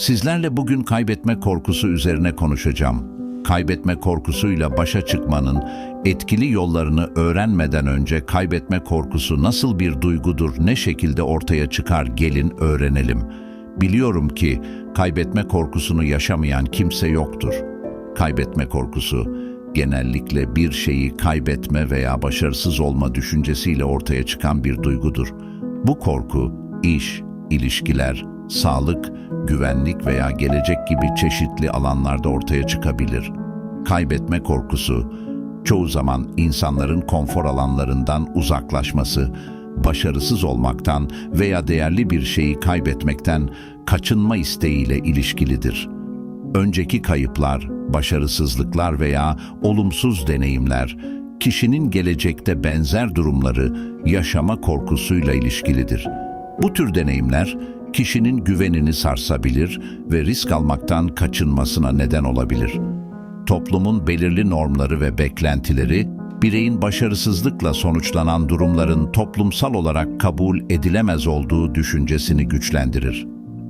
Sizlerle bugün kaybetme korkusu üzerine konuşacağım. Kaybetme korkusuyla başa çıkmanın etkili yollarını öğrenmeden önce kaybetme korkusu nasıl bir duygudur, ne şekilde ortaya çıkar gelin öğrenelim. Biliyorum ki kaybetme korkusunu yaşamayan kimse yoktur. Kaybetme korkusu genellikle bir şeyi kaybetme veya başarısız olma düşüncesiyle ortaya çıkan bir duygudur. Bu korku iş, ilişkiler, sağlık, güvenlik veya gelecek gibi çeşitli alanlarda ortaya çıkabilir. Kaybetme korkusu çoğu zaman insanların konfor alanlarından uzaklaşması, başarısız olmaktan veya değerli bir şeyi kaybetmekten kaçınma isteğiyle ilişkilidir. Önceki kayıplar, başarısızlıklar veya olumsuz deneyimler, kişinin gelecekte benzer durumları yaşama korkusuyla ilişkilidir. Bu tür deneyimler, kişinin güvenini sarsabilir ve risk almaktan kaçınmasına neden olabilir. Toplumun belirli normları ve beklentileri, bireyin başarısızlıkla sonuçlanan durumların toplumsal olarak kabul edilemez olduğu düşüncesini güçlendirir.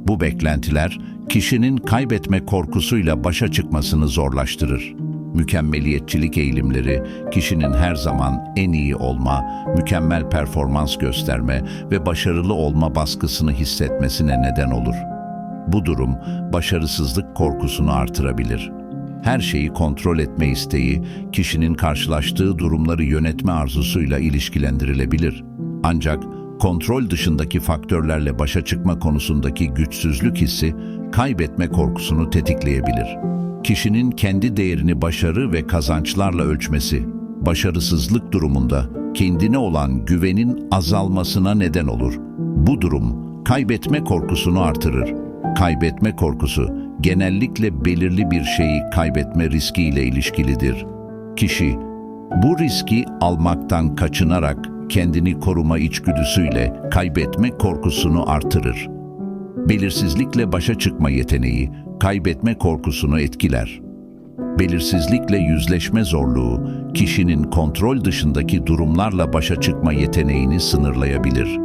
Bu beklentiler, kişinin kaybetme korkusuyla başa çıkmasını zorlaştırır. Mükemmeliyetçilik eğilimleri, kişinin her zaman en iyi olma, mükemmel performans gösterme ve başarılı olma baskısını hissetmesine neden olur. Bu durum, başarısızlık korkusunu artırabilir. Her şeyi kontrol etme isteği, kişinin karşılaştığı durumları yönetme arzusuyla ilişkilendirilebilir. Ancak kontrol dışındaki faktörlerle başa çıkma konusundaki güçsüzlük hissi, kaybetme korkusunu tetikleyebilir. Kişinin kendi değerini başarı ve kazançlarla ölçmesi, başarısızlık durumunda kendine olan güvenin azalmasına neden olur. Bu durum, kaybetme korkusunu artırır. Kaybetme korkusu, genellikle belirli bir şeyi kaybetme riskiyle ilişkilidir. Kişi, bu riski almaktan kaçınarak kendini koruma içgüdüsüyle kaybetme korkusunu artırır. Belirsizlikle başa çıkma yeteneği kaybetme korkusunu etkiler. Belirsizlikle yüzleşme zorluğu kişinin kontrol dışındaki durumlarla başa çıkma yeteneğini sınırlayabilir.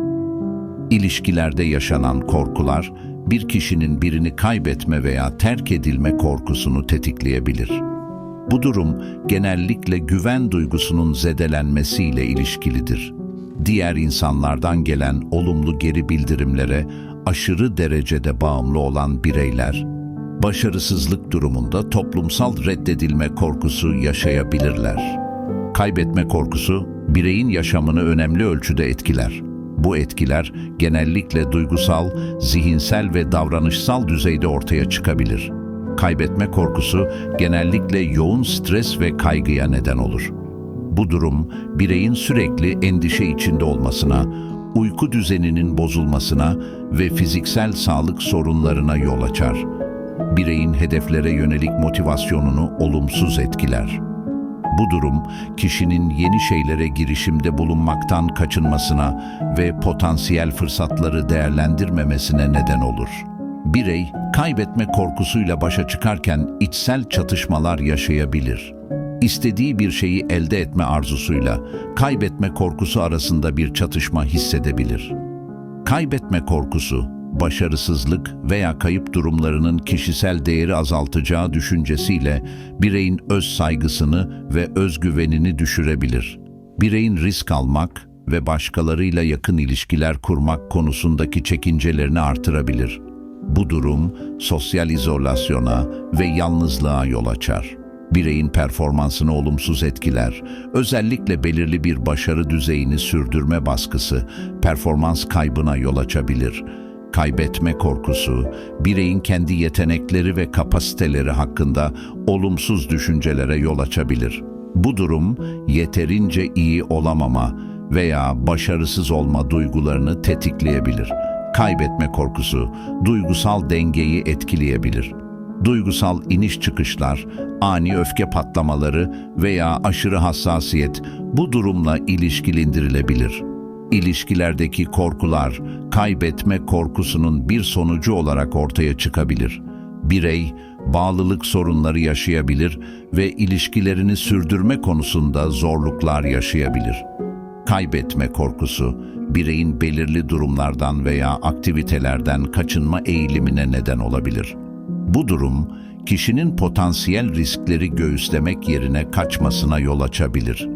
İlişkilerde yaşanan korkular bir kişinin birini kaybetme veya terk edilme korkusunu tetikleyebilir. Bu durum genellikle güven duygusunun zedelenmesiyle ilişkilidir. Diğer insanlardan gelen olumlu geri bildirimlere aşırı derecede bağımlı olan bireyler, başarısızlık durumunda toplumsal reddedilme korkusu yaşayabilirler. Kaybetme korkusu, bireyin yaşamını önemli ölçüde etkiler. Bu etkiler genellikle duygusal, zihinsel ve davranışsal düzeyde ortaya çıkabilir. Kaybetme korkusu genellikle yoğun stres ve kaygıya neden olur. Bu durum, bireyin sürekli endişe içinde olmasına, uyku düzeninin bozulmasına ve fiziksel sağlık sorunlarına yol açar. Bireyin hedeflere yönelik motivasyonunu olumsuz etkiler. Bu durum, kişinin yeni şeylere girişimde bulunmaktan kaçınmasına ve potansiyel fırsatları değerlendirmemesine neden olur. Birey, kaybetme korkusuyla başa çıkarken içsel çatışmalar yaşayabilir. İstediği bir şeyi elde etme arzusuyla kaybetme korkusu arasında bir çatışma hissedebilir. Kaybetme korkusu, başarısızlık veya kayıp durumlarının kişisel değeri azaltacağı düşüncesiyle bireyin öz saygısını ve özgüvenini düşürebilir. Bireyin risk almak ve başkalarıyla yakın ilişkiler kurmak konusundaki çekincelerini artırabilir. Bu durum sosyal izolasyona ve yalnızlığa yol açar. Bireyin performansını olumsuz etkiler. Özellikle belirli bir başarı düzeyini sürdürme baskısı performans kaybına yol açabilir. Kaybetme korkusu, bireyin kendi yetenekleri ve kapasiteleri hakkında olumsuz düşüncelere yol açabilir. Bu durum yeterince iyi olamama veya başarısız olma duygularını tetikleyebilir. Kaybetme korkusu duygusal dengeyi etkileyebilir. Duygusal iniş çıkışlar, ani öfke patlamaları veya aşırı hassasiyet bu durumla ilişkilendirilebilir. İlişkilerdeki korkular, kaybetme korkusunun bir sonucu olarak ortaya çıkabilir. Birey, bağlılık sorunları yaşayabilir ve ilişkilerini sürdürme konusunda zorluklar yaşayabilir. Kaybetme korkusu, bireyin belirli durumlardan veya aktivitelerden kaçınma eğilimine neden olabilir. Bu durum, kişinin potansiyel riskleri göğüslemek yerine kaçmasına yol açabilir.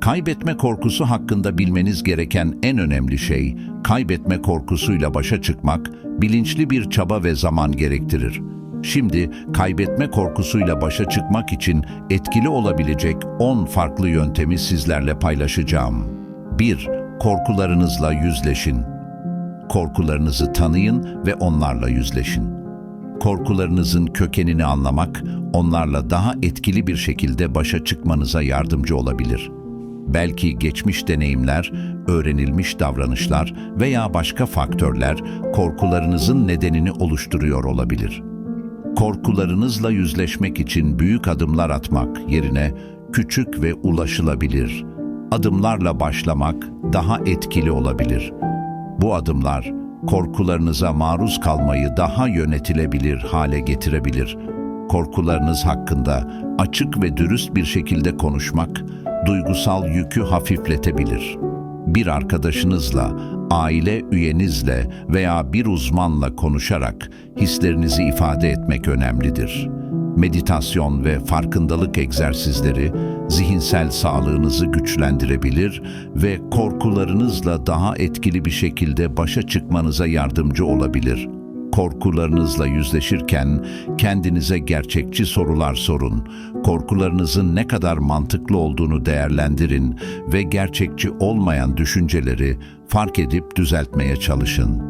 Kaybetme korkusu hakkında bilmeniz gereken en önemli şey, kaybetme korkusuyla başa çıkmak, bilinçli bir çaba ve zaman gerektirir. Şimdi kaybetme korkusuyla başa çıkmak için etkili olabilecek 10 farklı yöntemi sizlerle paylaşacağım. 1. Korkularınızla yüzleşin. Korkularınızı tanıyın ve onlarla yüzleşin. Korkularınızın kökenini anlamak, onlarla daha etkili bir şekilde başa çıkmanıza yardımcı olabilir. Belki geçmiş deneyimler, öğrenilmiş davranışlar veya başka faktörler korkularınızın nedenini oluşturuyor olabilir. Korkularınızla yüzleşmek için büyük adımlar atmak yerine küçük ve ulaşılabilir adımlarla başlamak daha etkili olabilir. Bu adımlar korkularınıza maruz kalmayı daha yönetilebilir hale getirebilir. Korkularınız hakkında açık ve dürüst bir şekilde konuşmak duygusal yükü hafifletebilir. Bir arkadaşınızla, aile üyenizle veya bir uzmanla konuşarak hislerinizi ifade etmek önemlidir. Meditasyon ve farkındalık egzersizleri zihinsel sağlığınızı güçlendirebilir ve korkularınızla daha etkili bir şekilde başa çıkmanıza yardımcı olabilir. Korkularınızla yüzleşirken kendinize gerçekçi sorular sorun. Korkularınızın ne kadar mantıklı olduğunu değerlendirin ve gerçekçi olmayan düşünceleri fark edip düzeltmeye çalışın.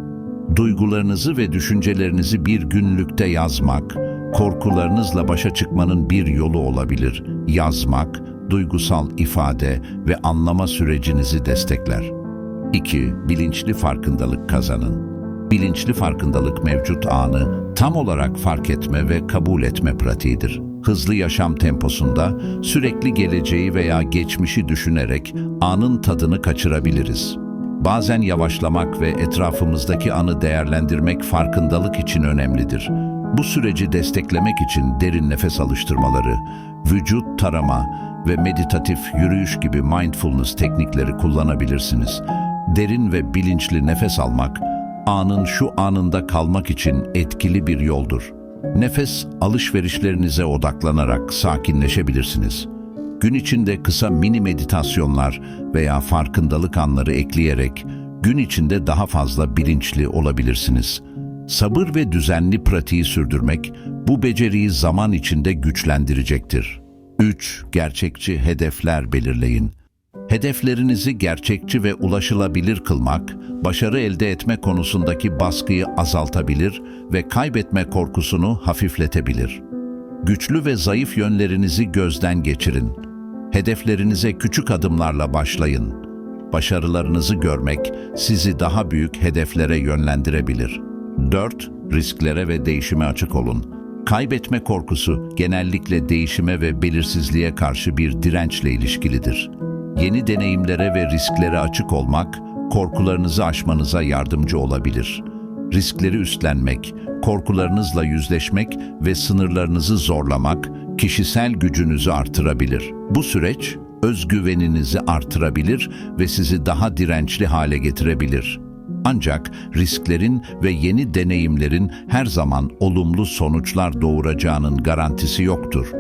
Duygularınızı ve düşüncelerinizi bir günlükte yazmak, korkularınızla başa çıkmanın bir yolu olabilir. Yazmak, duygusal ifade ve anlama sürecinizi destekler. 2. Bilinçli farkındalık kazanın. Bilinçli farkındalık mevcut anı tam olarak fark etme ve kabul etme pratiğidir. Hızlı yaşam temposunda sürekli geleceği veya geçmişi düşünerek anın tadını kaçırabiliriz. Bazen yavaşlamak ve etrafımızdaki anı değerlendirmek farkındalık için önemlidir. Bu süreci desteklemek için derin nefes alıştırmaları, vücut tarama ve meditatif yürüyüş gibi mindfulness teknikleri kullanabilirsiniz. Derin ve bilinçli nefes almak, anın şu anında kalmak için etkili bir yoldur. Nefes alışverişlerinize odaklanarak sakinleşebilirsiniz. Gün içinde kısa mini meditasyonlar veya farkındalık anları ekleyerek gün içinde daha fazla bilinçli olabilirsiniz. Sabır ve düzenli pratiği sürdürmek bu beceriyi zaman içinde güçlendirecektir. 3. Gerçekçi hedefler belirleyin. Hedeflerinizi gerçekçi ve ulaşılabilir kılmak, başarı elde etme konusundaki baskıyı azaltabilir ve kaybetme korkusunu hafifletebilir. Güçlü ve zayıf yönlerinizi gözden geçirin. Hedeflerinize küçük adımlarla başlayın. Başarılarınızı görmek sizi daha büyük hedeflere yönlendirebilir. 4. Risklere ve değişime açık olun. Kaybetme korkusu genellikle değişime ve belirsizliğe karşı bir dirençle ilişkilidir. Yeni deneyimlere ve risklere açık olmak, korkularınızı aşmanıza yardımcı olabilir. Riskleri üstlenmek, korkularınızla yüzleşmek ve sınırlarınızı zorlamak, kişisel gücünüzü artırabilir. Bu süreç, özgüveninizi artırabilir ve sizi daha dirençli hale getirebilir. Ancak risklerin ve yeni deneyimlerin her zaman olumlu sonuçlar doğuracağının garantisi yoktur.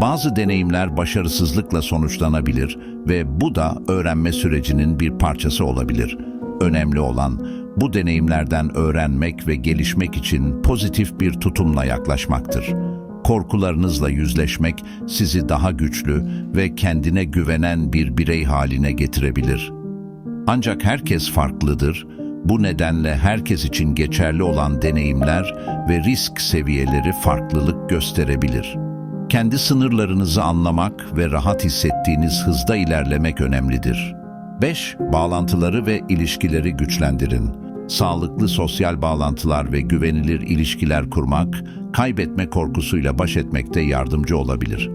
Bazı deneyimler başarısızlıkla sonuçlanabilir ve bu da öğrenme sürecinin bir parçası olabilir. Önemli olan bu deneyimlerden öğrenmek ve gelişmek için pozitif bir tutumla yaklaşmaktır. Korkularınızla yüzleşmek sizi daha güçlü ve kendine güvenen bir birey haline getirebilir. Ancak herkes farklıdır. Bu nedenle herkes için geçerli olan deneyimler ve risk seviyeleri farklılık gösterebilir. Kendi sınırlarınızı anlamak ve rahat hissettiğiniz hızda ilerlemek önemlidir. 5. Bağlantıları ve ilişkileri güçlendirin. Sağlıklı sosyal bağlantılar ve güvenilir ilişkiler kurmak, kaybetme korkusuyla baş etmekte yardımcı olabilir.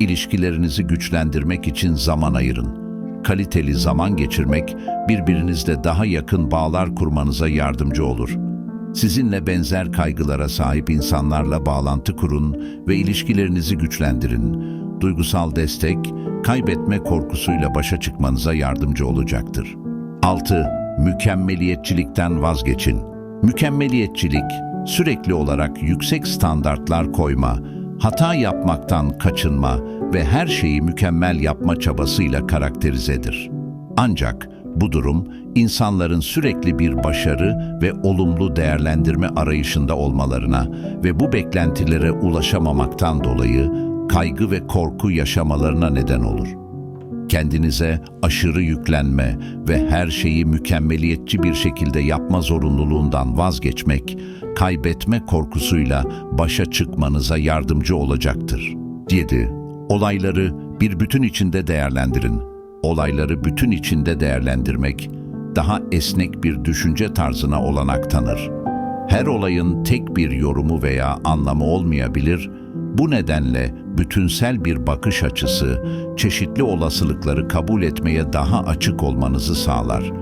İlişkilerinizi güçlendirmek için zaman ayırın. Kaliteli zaman geçirmek, birbirinizle daha yakın bağlar kurmanıza yardımcı olur. Sizinle benzer kaygılara sahip insanlarla bağlantı kurun ve ilişkilerinizi güçlendirin. duygusal destek, kaybetme korkusuyla başa çıkmanıza yardımcı olacaktır. 6. Mükemmeliyetçilikten vazgeçin. Mükemmeliyetçilik, sürekli olarak yüksek standartlar koyma, hata yapmaktan kaçınma ve her şeyi mükemmel yapma çabasıyla karakterizedir. Ancak bu durum insanların sürekli bir başarı ve olumlu değerlendirme arayışında olmalarına ve bu beklentilere ulaşamamaktan dolayı kaygı ve korku yaşamalarına neden olur. Kendinize aşırı yüklenme ve her şeyi mükemmeliyetçi bir şekilde yapma zorunluluğundan vazgeçmek, kaybetme korkusuyla başa çıkmanıza yardımcı olacaktır. 7. Olayları bir bütün içinde değerlendirin. Olayları bütün içinde değerlendirmek, daha esnek bir düşünce tarzına olanak tanır. Her olayın tek bir yorumu veya anlamı olmayabilir, bu nedenle bütünsel bir bakış açısı, çeşitli olasılıkları kabul etmeye daha açık olmanızı sağlar.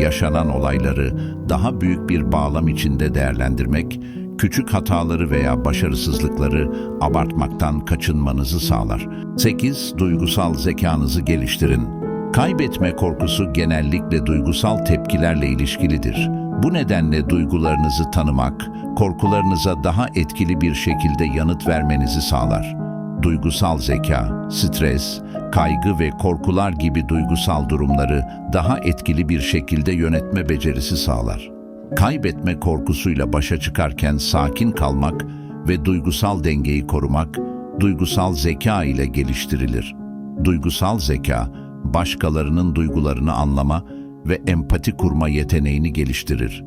Yaşanan olayları daha büyük bir bağlam içinde değerlendirmek, küçük hataları veya başarısızlıkları abartmaktan kaçınmanızı sağlar. 8. Duygusal zekanızı geliştirin. Kaybetme korkusu genellikle duygusal tepkilerle ilişkilidir. Bu nedenle duygularınızı tanımak, korkularınıza daha etkili bir şekilde yanıt vermenizi sağlar. Duygusal zeka, stres, kaygı ve korkular gibi duygusal durumları daha etkili bir şekilde yönetme becerisi sağlar. Kaybetme korkusuyla başa çıkarken sakin kalmak ve duygusal dengeyi korumak, duygusal zeka ile geliştirilir. Duygusal zeka, başkalarının duygularını anlama ve empati kurma yeteneğini geliştirir.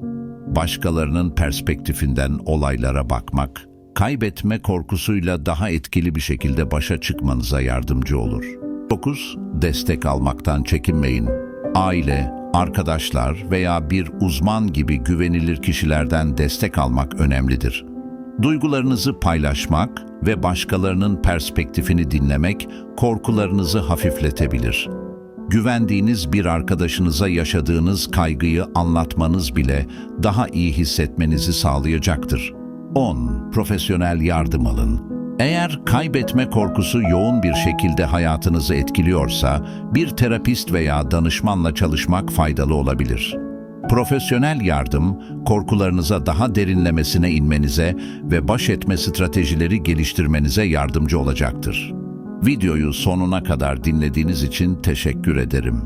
Başkalarının perspektifinden olaylara bakmak, kaybetme korkusuyla daha etkili bir şekilde başa çıkmanıza yardımcı olur. 9. Destek almaktan çekinmeyin. Aile, arkadaşlar veya bir uzman gibi güvenilir kişilerden destek almak önemlidir. Duygularınızı paylaşmak ve başkalarının perspektifini dinlemek korkularınızı hafifletebilir. Güvendiğiniz bir arkadaşınıza yaşadığınız kaygıyı anlatmanız bile daha iyi hissetmenizi sağlayacaktır. 10. Profesyonel yardım alın. Eğer kaybetme korkusu yoğun bir şekilde hayatınızı etkiliyorsa, bir terapist veya danışmanla çalışmak faydalı olabilir. Profesyonel yardım, korkularınıza daha derinlemesine inmenize ve baş etme stratejileri geliştirmenize yardımcı olacaktır. Videoyu sonuna kadar dinlediğiniz için teşekkür ederim.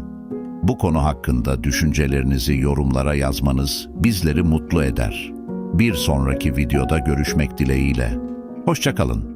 Bu konu hakkında düşüncelerinizi yorumlara yazmanız bizleri mutlu eder. Bir sonraki videoda görüşmek dileğiyle. Hoşçakalın.